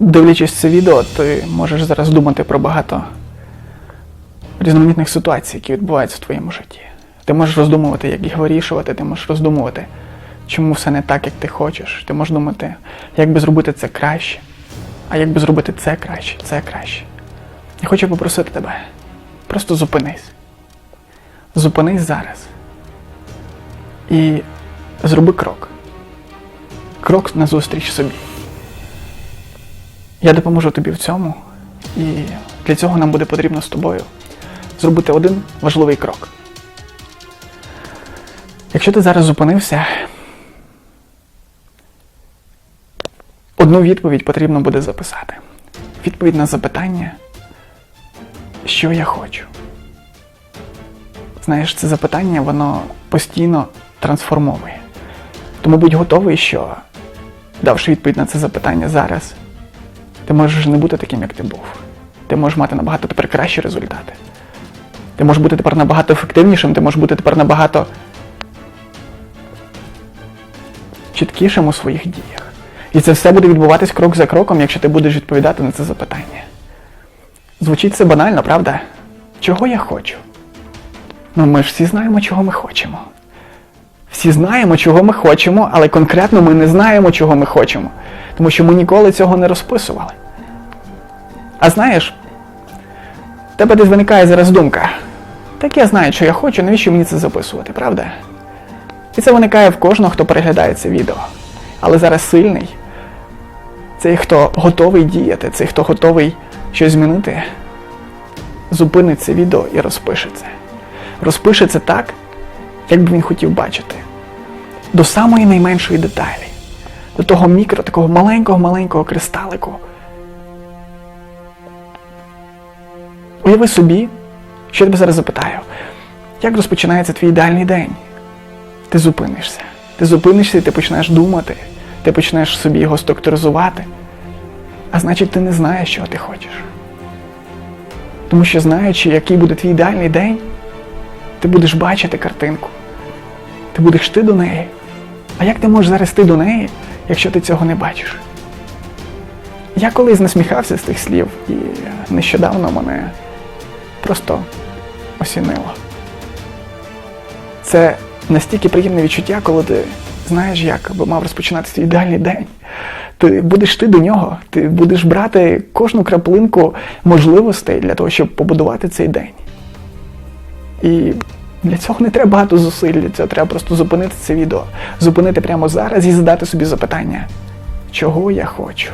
Дивлячись це відео, ти можеш зараз думати про багато різноманітних ситуацій, які відбуваються в твоєму житті. Ти можеш роздумувати, як їх вирішувати, ти можеш роздумувати, чому все не так, як ти хочеш. Ти можеш думати, як би зробити це краще, а як би зробити це краще, це краще. Я хочу попросити тебе, просто зупинись. Зупинись зараз. І зроби крок. Крок назустріч собі. Я допоможу тобі в цьому, і для цього нам буде потрібно з тобою зробити один важливий крок. Якщо ти зараз зупинився, одну відповідь потрібно буде записати. Відповідь на запитання, що я хочу. Знаєш, це запитання, воно постійно трансформовує. Тому будь готовий, що, давши відповідь на це запитання зараз, ти можеш не бути таким, як ти був. Ти можеш мати набагато тепер кращі результати. Ти можеш бути тепер набагато ефективнішим, ти можеш бути тепер набагато чіткішим у своїх діях. І це все буде відбуватись крок за кроком, якщо ти будеш відповідати на це запитання. Звучить це банально, правда? Чого я хочу? Ну ми ж всі знаємо, чого ми хочемо. Всі знаємо, чого ми хочемо, але конкретно ми не знаємо, чого ми хочемо, тому що ми ніколи цього не розписували. А знаєш, в тебе десь виникає зараз думка. Так я знаю, що я хочу, навіщо мені це записувати, правда? І це виникає в кожного, хто переглядає це відео. Але зараз сильний, цей, хто готовий діяти, цей, хто готовий щось змінити, зупинить це відео і розпише це. Розпише це так, як би він хотів бачити. До самої найменшої деталі, до того мікро, такого маленького-маленького кристалику. Уяви собі, що я тебе зараз запитаю, як розпочинається твій ідеальний день? Ти зупинишся. Ти зупинишся і ти почнеш думати, ти почнеш собі його структуризувати. А значить, ти не знаєш, що ти хочеш. Тому що знаючи, який буде твій ідеальний день, ти будеш бачити картинку. Ти будеш йти до неї. А як ти можеш зараз йти до неї, якщо ти цього не бачиш? Я колись насміхався з тих слів, і нещодавно мене просто осінило. Це настільки приємне відчуття, коли ти знаєш, як би мав розпочинати свій ідеальний день. Ти будеш йти до нього, ти будеш брати кожну краплинку можливостей для того, щоб побудувати цей день. І для цього не треба багато зусиль, для цього треба просто зупинити це відео, зупинити прямо зараз і задати собі запитання, чого я хочу?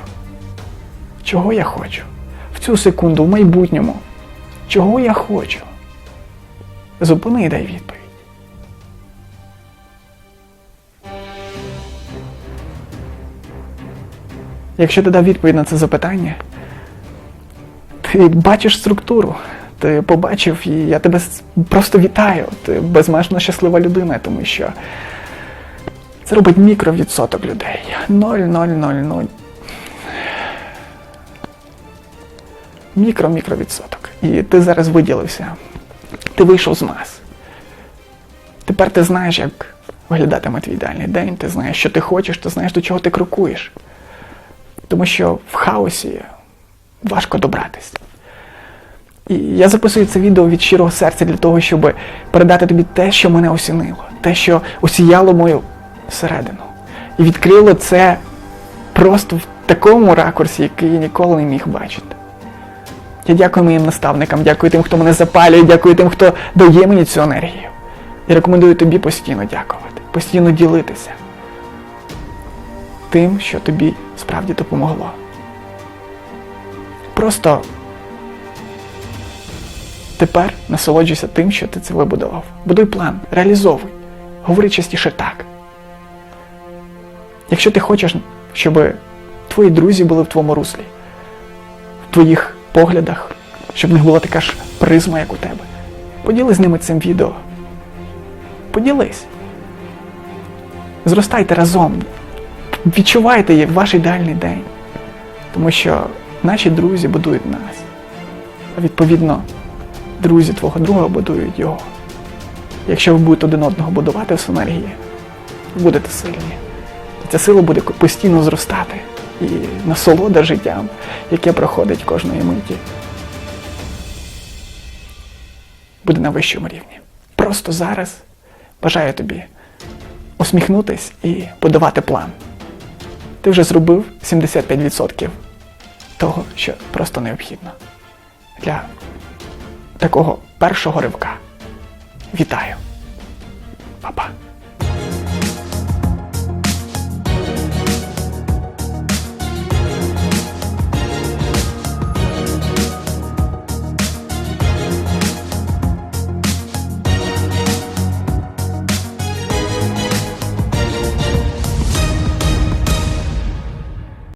Чого я хочу? В цю секунду, в майбутньому. Чого я хочу? Зупини і дай відповідь. Якщо ти дав відповідь на це запитання, ти бачиш структуру, ти побачив, і я тебе просто вітаю. Ти безмежно щаслива людина, тому що це робить мікровідсоток людей. 0,000. Мікро-мікровідсоток. І ти зараз виділився. Ти вийшов з мас. Тепер ти знаєш, як виглядатиме твій ідеальний день, ти знаєш, що ти хочеш, ти знаєш, до чого ти крокуєш. Тому що в хаосі важко добратись. І я записую це відео від щирого серця для того, щоб передати тобі те, що мене осінило, те, що осіяло мою середину. І відкрило це просто в такому ракурсі, який я ніколи не міг бачити. Я дякую моїм наставникам, дякую тим, хто мене запалює, дякую тим, хто дає мені цю енергію. І рекомендую тобі постійно дякувати, постійно ділитися тим, що тобі справді допомогло. Просто тепер насолоджуйся тим, що ти це вибудував. Будуй план, реалізовуй, говори частіше так. Якщо ти хочеш, щоб твої друзі були в твоєму руслі, в твоїх поглядах, щоб в них була така ж призма, як у тебе, поділись з ними цим відео. Поділись. Зростайте разом, відчувайте ваш ідеальний день. Тому що наші друзі будують нас. А відповідно, друзі твого друга будують його. Якщо ви будете один одного будувати в синергії, будете сильні. Ця сила буде постійно зростати. і насолода життям, яке проходить кожної миті, буде на вищому рівні. Просто зараз бажаю тобі усміхнутись і будувати план. Ти вже зробив 75% того, що просто необхідно для такого першого ривка. Вітаю!